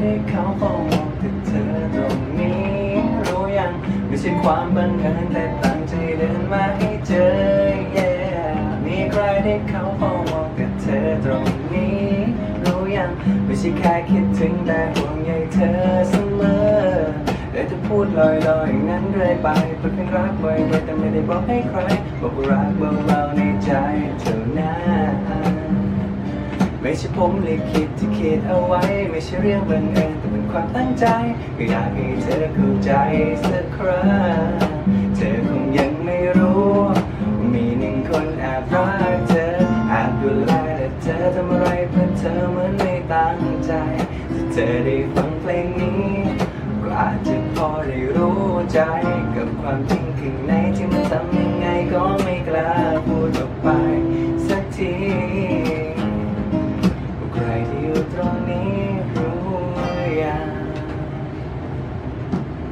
ให้เขาเฝ้ามองถึงเธอตรงนี้ รู้ยังไม่ใช่ความบังเอิญแต่ตั้งใจเดินมาให้เจอ yeah มีใครได้เขาเฝ้ามองถึงเธอตรงนี้ รู้ยังไม่ใช่แค่คิดถึงแต่ห่วงใยเธอเสมอแต่จะพูดลอยๆอย่างนั้นเรื่อยไปเพื่อเป็นรักบ่อแต่ไม่ได้บอกให้ใครบอกว่ารักเบาๆในใจเท่านั้น ไม่ใช่ผมลิขิตที่คิดเอาไว้ ไม่ใช่เรื่องบังเอิญแต่เป็นความตั้งใจก็อยากให้เธอเข้าใจสักครั้งเธอคงยังไม่รู้ว่ามีหนึ่งคนแอบรักเธอแอบดูแลแต่เธอทำอะไรเพื่อเธอเหมือนไม่ตั้งใจถ้าเธอได้ฟังเพลงนี้ก็อาจจะพอได้รู้ใจกับความจริงข้างในที่มันทำยังไงก็ไม่กล้าพูดออกไป